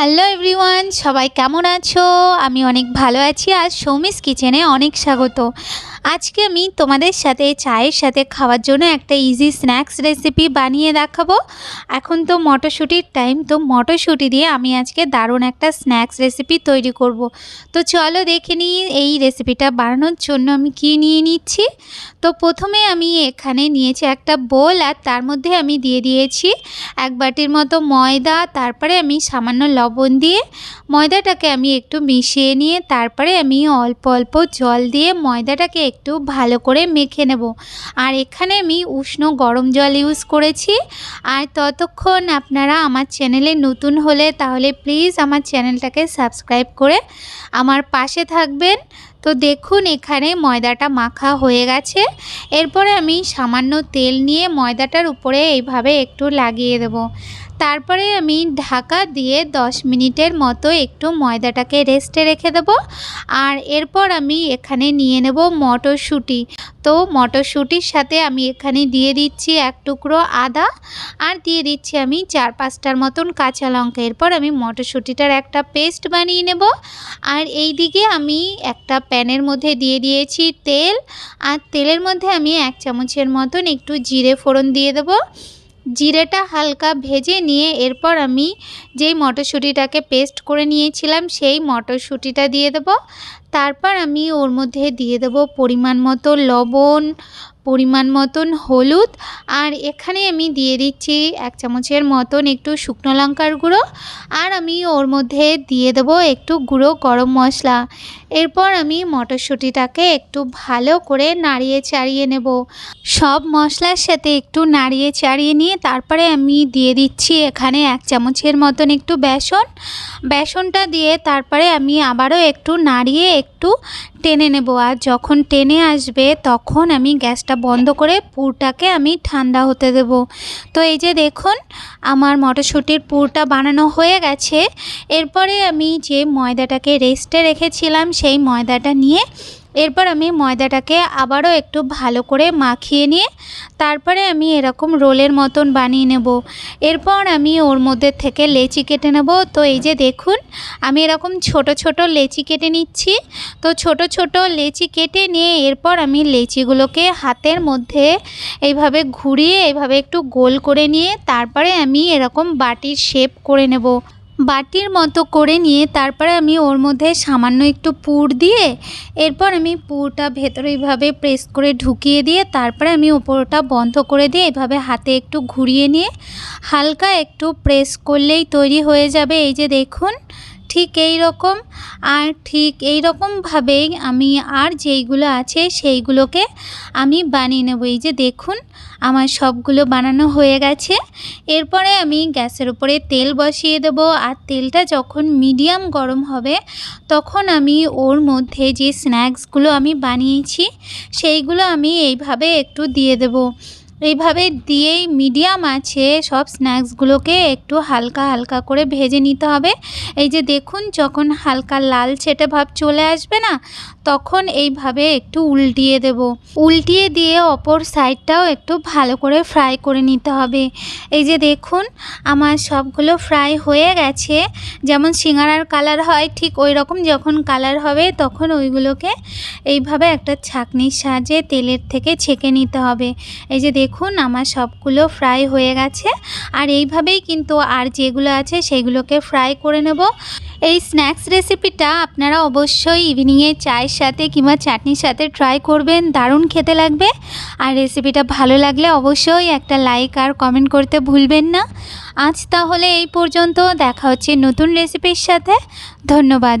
Hello everyone সবাই কেমন আছো? আমি অনেক ভালো আছি আজ সৌমিস কিচেনে অনেক স্বাগত। আজকে আমি তোমাদের সাথে চায়ের সাথে খাওয়ার জন্য একটা ইজি স্ন্যাক্স রেসিপি বানিয়ে দেখাবো। এখন তো মটরশুঁটির টাইম তো মটরশুঁটি দিয়ে আমি আজকে দারুণ একটা স্ন্যাক্স রেসিপি তৈরি করব। তো চলো দেখে নিই এই রেসিপিটা বানানোর জন্য আমি কি নিয়ে নিচ্ছি। তো প্রথমে আমি এখানে নিয়েছি একটা বোল আর তার মধ্যে আমি দিয়ে দিয়েছি এক বাটির মতো ময়দা, তারপরে আমি সামান্য লবণ দিয়ে ময়দাটাকে আমি একটু মিশিয়ে নিয়ে তারপরে আমি অল্প অল্প জল দিয়ে ময়দাটাকে একটু ভালো করে মেখে নেব। আর এখানে আমি উষ্ণ গরম জল ইউজ করেছি। আর ততক্ষণ আপনারা আমার চ্যানেলে নতুন হলে তাহলে প্লিজ আমার চ্যানেলটাকে সাবস্ক্রাইব করে আমার পাশে থাকবেন। তো দেখুন এখানে ময়দাটা মাখা হয়ে গেছে। এরপরে আমি সামান্য তেল নিয়ে ময়দাটার উপরে এইভাবে একটু লাগিয়ে দেব। তারপরে আমি ঢাকা দিয়ে 10 মিনিটের মতো একটু ময়দাটাকে রেস্টে রেখে দেব। আর এরপর আমি এখানে নিয়ে নেব মটরশুঁটি। তো মটরশুঁটির সাথে আমি এখানে দিয়ে দিচ্ছি এক টুকরো আদা। আর দিয়ে দিচ্ছি আমি চার পাঁচটার মতন কাঁচা লঙ্কা। এরপর আমি মটরশুঁটিটার একটা পেস্ট বানিয়ে নেব। আর এই দিকে আমি একটা প্যানের মধ্যে দিয়ে দিয়েছি তেল। আর তেলের মধ্যে আমি এক চামচের মতন একটু জিরে ফোড়ন দিয়ে দেবো। জিরেটা হালকা ভেজে নিয়ে এরপর আমি যেই মটরশুঁটিটাকে পেস্ট করে নিয়েছিলাম, সেই মটরশুঁটিটা দিয়ে দেব। তারপর আমি ওর মধ্যে দিয়ে দেব পরিমাণ মতো লবণ, পরিমাণ মতন হলুদ, আর এখানে আমি দিয়ে দিচ্ছি এক চামচের মতন একটু শুকনো লঙ্কার গুঁড়ো, আর আমি ওর মধ্যে দিয়ে দেবো একটু গুঁড়ো গরম মশলা। এরপর আমি মটরশুঁটিটাকে একটু ভালো করে নাড়িয়ে চাড়িয়ে নেব। সব মশলার সাথে একটু নাড়িয়ে চাড়িয়ে নিয়ে তারপরে আমি দিয়ে দিচ্ছি এখানে এক চামচের মতন একটু বেসন। বেসনটা দিয়ে তারপরে আমি আবারও একটু নাড়িয়ে একটু টেনে নেব। আর যখন টেনে আসবে, তখন আমি গ্যাসটা বন্ধ করে পুরটাকে আমি ঠান্ডা হতে দেব। তো এই যে দেখুন, আমার মটরশুঁটির পুরটা বানানো হয়ে গেছে। এরপরে আমি যে ময়দাটাকে রেস্টে রেখেছিলাম, সেই ময়দাটা নিয়ে এরপর আমি ময়দাটাকে আবারও একটু ভালো করে মাখিয়ে নিয়ে তারপরে আমি এরকম রোলের মতন বানিয়ে নেব। এরপর আমি ওর মধ্যে থেকে লেচি কেটে নেব। তো এই যে দেখুন, আমি এরকম ছোট ছোট লেচি কেটে নিচ্ছি। তো ছোট ছোট লেচি কেটে নিয়ে এরপর আমি লেচিগুলোকে হাতের মধ্যে এইভাবে ঘুরিয়ে, এইভাবে একটু গোল করে নিয়ে তারপরে আমি এরকম বাটির শেপ করে নেব। বাটির মতো করে নিয়ে তারপরে আমি ওর মধ্যে সামান্য একটু পুর দিয়ে এরপর আমি পুরটা ভেতরে এইভাবে প্রেস করে ঢুকিয়ে দিয়ে তারপরে আমি ওপরটা বন্ধ করে দিয়ে এভাবে হাতে একটু ঘুরিয়ে নিয়ে হালকা একটু প্রেস করলেই তৈরি হয়ে যাবে। এই যে দেখুন, ঠিক এই রকম। আর ঠিক এই রকমভাবেই আমি আর যেইগুলো আছে সেইগুলোকে আমি বানিয়ে নেব। এই যে দেখুন আমার সবগুলো বানানো হয়ে গেছে। এরপরে আমি গ্যাসের উপরে তেল বসিয়ে দেবো। আর তেলটা যখন মিডিয়াম গরম হবে, তখন আমি ওর মধ্যে যে স্ন্যাক্সগুলো আমি বানিয়েছি, সেইগুলো আমি এইভাবে একটু দিয়ে দেবো। এইভাবে দিয়েই মিডিয়াম আছে, সব স্ন্যাক্সগুলোকে একটু হালকা হালকা করে ভেজে নিতে হবে। এই যে দেখুন, যখন হালকা লাল ছেটে ভাব চলে আসবে না, তখন এইভাবে একটু উল্টিয়ে দেব। উল্টিয়ে দিয়ে অপর সাইডটাও একটু ভালো করে ফ্রাই করে নিতে হবে। এই যে দেখুন, আমার সবগুলো ফ্রাই হয়ে গেছে। যেমন সিঙ্গারার কালার হয়, ঠিক ওই রকম যখন কালার হবে, তখন ওইগুলোকে এইভাবে একটা ছাঁকনির সাহায্যে তেলের থেকে ছেঁকে নিতে হবে। এই যে দেখুন, আমার সবগুলো ফ্রাই হয়ে গেছে। আর এইভাবেই কিন্তু আর যেগুলো আছে সেগুলোকে ফ্রাই করে নেব। এই স্ন্যাক্স রেসিপিটা আপনারা অবশ্যই ইভিনিংয়ে চায়ের সাথে কিংবা চাটনির সাথে ট্রাই করবেন। দারুণ খেতে লাগবে। আর রেসিপিটা ভালো লাগলে অবশ্যই একটা লাইক আর কমেন্ট করতে ভুলবেন না। আজ তাহলে এই পর্যন্ত। দেখা হচ্ছে নতুন রেসিপির সাথে। ধন্যবাদ।